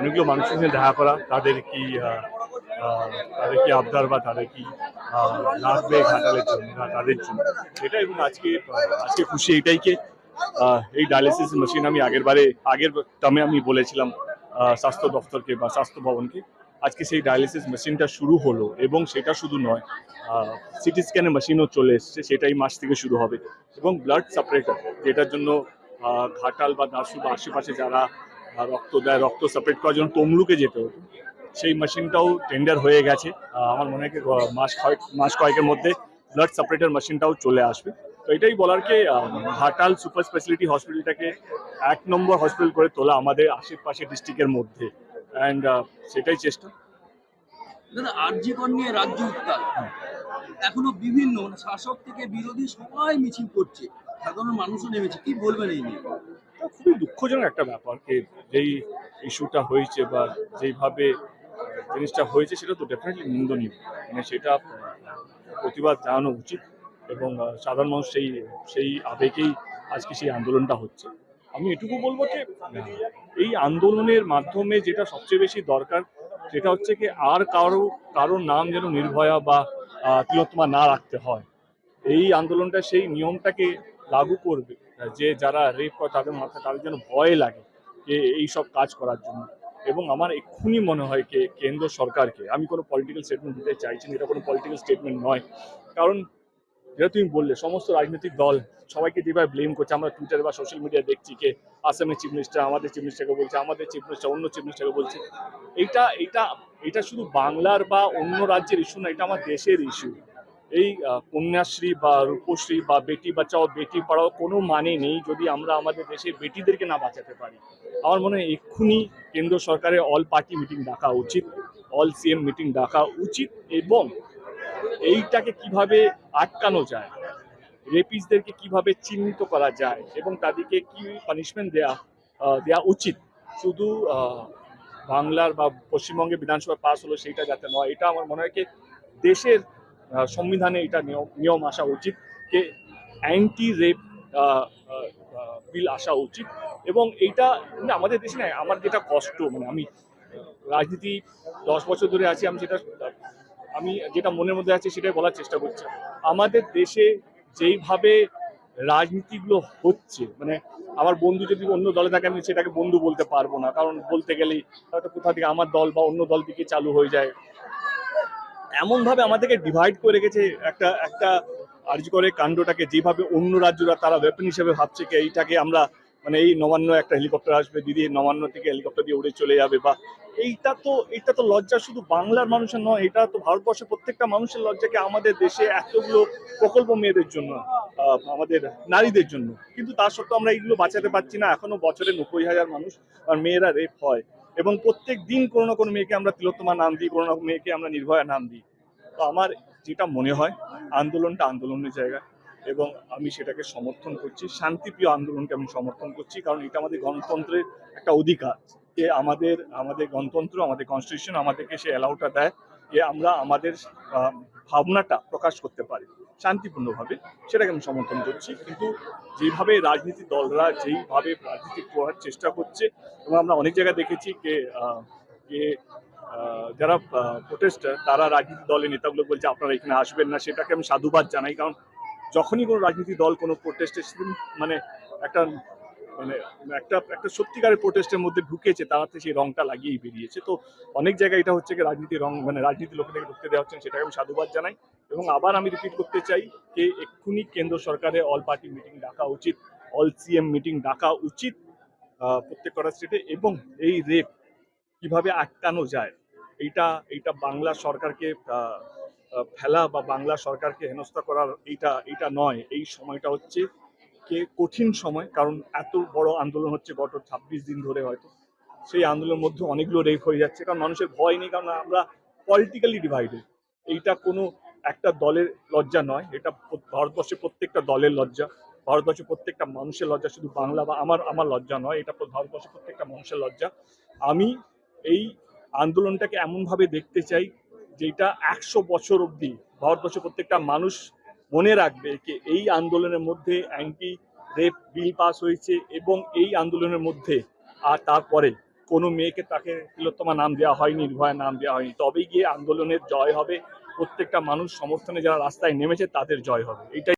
অনেকগুলো মানুষের সঙ্গে দেখা করা তাদের কি তাদের কি আবদার বা তাদের কি লাগবে ঘাটালের জন্য বা তাদের জন্য? এটা এবং আজকে আজকে খুশি এটাই কে আহ, এই ডায়ালিসিস মেশিন আমি আগের বারে আগের টামে আমি বলেছিলাম স্বাস্থ্য দপ্তরকে বা স্বাস্থ্য ভবনকে। আজকে সেই ডায়ালিসিস মেশিনটা শুরু হলো এবং সেটা শুধু নয় সিটি স্ক্যানের মেশিনও চলে এসছে সেটাই মাস থেকে শুরু হবে। এবং ব্লাড সেপারেটার যেটার জন্য ঘাটাল বা দাসু বা আশেপাশে যারা রক্ত দেয়, রক্ত সেপারেট করার জন্য তমলুকে যেতে হতো। সেই মেশিনটাও টেন্ডার হয়ে গেছে। আমার মনে হয় মাস কয়েক মাস কয়েকের মধ্যে ব্লাড সেপারেটার মেশিনটাও চলে আসবে। তো এটাই বলার কি ঘাটাল সুপার স্পেশালিটি হসপিটালটাকে এক নম্বর হসপিটাল করে তোলা আমাদের আশেপাশে ডিস্ট্রিক্টের মধ্যে। অ্যান্ড সেটাই চেষ্টা। দাদা নিয়ে রাজ্য উত্তাল। এখনও বিভিন্ন মানে শাসক থেকে বিরোধী সবাই মিছিল করছে। সাধারণ মানুষও নেমেছে। কি বলবেন এই নিয়ে? খুবই দুঃখজনক একটা ব্যাপার যে যেই ইস্যুটা হয়েছে বা যেইভাবে জিনিসটা হয়েছে, সেটা তো ডেফিনেটলি নিন্দনীয়। মানে সেটা প্রতিবাদ জানানো উচিত এবং সাধারণ মানুষ সেই সেই আবেগেই আজকে সেই আন্দোলনটা হচ্ছে। আমি এটুকু বলব যে, এই আন্দোলনের মাধ্যমে যেটা সবচেয়ে বেশি দরকার, সেটা হচ্ছে কি আর কারও কারোর নাম যেন নির্ভয়া বা তিলোত্তমা না রাখতে হয়। এই আন্দোলনটা সেই নিয়মটাকে লাগু করবে। যে যারা রেপ করে তাদের মাথায়, তাদের যেন ভয় লাগে যে এই সব কাজ করার জন্য। এবং আমার এক্ষুনি মনে হয় যে কেন্দ্র সরকারকে, আমি কোনো পলিটিক্যাল স্টেটমেন্ট দিতে চাইছি না, এটা কোনো পলিটিক্যাল স্টেটমেন্ট নয়। কারণ যেটা তুমি বললে, সমস্ত রাজনৈতিক দল সবাইকে যেভাবে ব্লেম করছে, আমরা টুইটার বা সোশ্যাল মিডিয়া দেখছি কে আসামের চিফ মিনিস্টার আমাদের চিফ মিনিস্টারকে বলছে, আমাদের চিফ মিনিস্টার অন্য চিফ মিনিস্টারকে বলছে। এইটা এইটা এটা শুধু বাংলার বা অন্য রাজ্যের ইস্যু না, এটা আমার দেশের ইস্যু এই কন্যাশ্রী বা রূপশ্রী বা বেটি বাঁচাও, বেটি পড়াও কোনো মানে নেই যদি আমরা আমাদের দেশের বেটিদেরকে না বাঁচাতে পারি। আমার মনে হয় এক্ষুনি কেন্দ্র সরকারের অল পার্টি মিটিং ডাকা উচিত, অল সিএম মিটিং ডাকা উচিত এবং এইটাকে কীভাবে আটকানো যায়, রেপিসদেরকে কীভাবে চিহ্নিত করা যায় এবং তাদেরকে কি পানিশমেন্ট দেয়া দেয়া উচিত। শুধু বাংলার বা পশ্চিমবঙ্গে বিধানসভা পাস হলো সেইটা যাতে নয়, এটা আমার মনে হয় দেশের সংবিধানে এটা নিয়ম নিয়ম আসা উচিত যে অ্যান্টি রেপ বিল আসা উচিত। এবং এইটা মানে আমাদের দেশে না, আমার যেটা কষ্ট মানে আমি রাজনীতি দশ বছর ধরে আছি, আমি যেটা আমি যেটা মনের মধ্যে আছে সেটাই বলার চেষ্টা করছি। আমাদের দেশে যেইভাবে রাজনীতিগুলো হচ্ছে মানে আমার বন্ধু যদি অন্য দলে থাকে, আমি সেটাকে বন্ধু বলতে পারব না। কারণ বলতে গেলেই হয়তো কোথা থেকে আমার দল বা অন্য দল থেকে চালু হয়ে যায়। এমন ভাবে আমাদেরকে ডিভাইড করে রেখেছে একটা একটা আর্যকরে কাণ্ডটাকে যেভাবে অন্য রাজ্যরা তারা ওয়েপন হিসেবে ভাবছে কি এইটাকে আমরা মানে এই নবান্ন একটা হেলিকপ্টার আসবে, দিদি নবান্ন থেকে হেলিকপ্টার দিয়ে উড়ে চলে যাবে বা এইটা তো এইটা তো লজ্জা শুধু বাংলার মানুষের নয়, এটা তো ভারতবর্ষের প্রত্যেকটা মানুষের লজ্জাকে আমাদের দেশে এতগুলো প্রকল্প মেয়েদের জন্য আমাদের নারীদের জন্য? কিন্তু তার সত্ত্বেও আমরা এইগুলো বাঁচাতে পারছি না। এখনও বছরে নব্বই হাজার মানুষ আর মেয়েরা রেপ হয়। এবং প্রত্যেক দিন কোনো না কোনো মেয়েকে আমরা তিলোত্তমা নাম দিই, কোনো না মেয়েকে আমরা নির্ভয়া নাম দিই। তো আমার যেটা মনে হয়, আন্দোলনটা আন্দোলনের জায়গা এবং আমি সেটাকে সমর্থন করছি, শান্তিপ্রিয় আন্দোলনকে আমি সমর্থন করছি, কারণ এটা আমাদের গণতন্ত্রের একটা অধিকার। যে আমাদের আমাদের গণতন্ত্র, আমাদের কনস্টিটিউশন আমাদেরকে সে অ্যালাউটা দেয় যে আমরা আমাদের ভাবনাটা প্রকাশ করতে পারি। শান্তিপূর্ণভাবে সেটাকে আমি সমর্থন করছি। কিন্তু যেভাবে রাজনীতি দলরা যেইভাবে রাজনীতি করার চেষ্টা করছে এবং আমরা অনেক জায়গায় দেখেছি যে যারা প্রোটেস্টার তারা রাজনীতি দলের নেতাগুলো বলছে, আপনারা এখানে আসবেন না। সেটাকে আমি সাধুবাদ জানাই। কারণ যখনই কোনো রাজনীতি দল, কোনো প্রোটেস্টের মানে একটা মানে একটা একটা সত্যিকারের প্রোটেস্টের মধ্যে ঢুকেছে তারাতে সেই রংটা লাগিয়েই বেরিয়েছে। তো অনেক জায়গায় এটা হচ্ছে কি রাজনীতির রং মানে রাজনীতি লোকেদেরকে ঢুকতে দেওয়া হচ্ছে, সেটাকে আমি সাধুবাদ জানাই। এবং আবার আমি রিপিট করতে চাই যে এক্ষুনি কেন্দ্র সরকারে অল পার্টি মিটিং ডাকা উচিত অল সিএম মিটিং ডাকা উচিত প্রত্যেক কটা স্টেটে এবং এই রেপ কীভাবে আটকানো যায়, এইটা এইটা বাংলা সরকারকে ফেলা বা বাংলা সরকারকে হেনস্থা করার এইটা এইটা নয়। এই সময়টা হচ্ছে কে কঠিন সময়, কারণ এত বড় আন্দোলন হচ্ছে গত ছাব্বিশ দিন ধরে হয়তো। সেই আন্দোলনের মধ্যে অনেকগুলো রেপ হয়ে যাচ্ছে, কারণ মানুষের ভয় নেই, কারণ আমরা পলিটিক্যালি ডিভাইডেড এইটা কোনো একটা দলের লজ্জা নয়, এটা ভারতবর্ষের প্রত্যেকটা দলের লজ্জা। ভারতবর্ষের প্রত্যেকটা মানুষের লজ্জা, শুধু বাংলা বা আমার আমার লজ্জা নয়, এটা ভারতবর্ষের প্রত্যেকটা মানুষের লজ্জা। আমি এই আন্দোলনটাকে এমনভাবে দেখতে চাই, যেটা একশো বছর অবধি ভারতবর্ষের প্রত্যেকটা মানুষ মনে রাখবে যে এই আন্দোলনের মধ্যে অ্যান্টি রেপ বিল পাস হয়েছে এবং এই আন্দোলনের মধ্যে আর তারপরে কোনো মেয়েকে তাকে তিলোত্তমা নাম দেওয়া হয় নির্ভয়া নাম দেওয়া হয়নি। তবেই গিয়ে আন্দোলনের জয় হবে। প্রত্যেকটা মানুষ সমর্থনে যারা রাস্তায় নেমেছে তাদের জয় হবে। এইটাই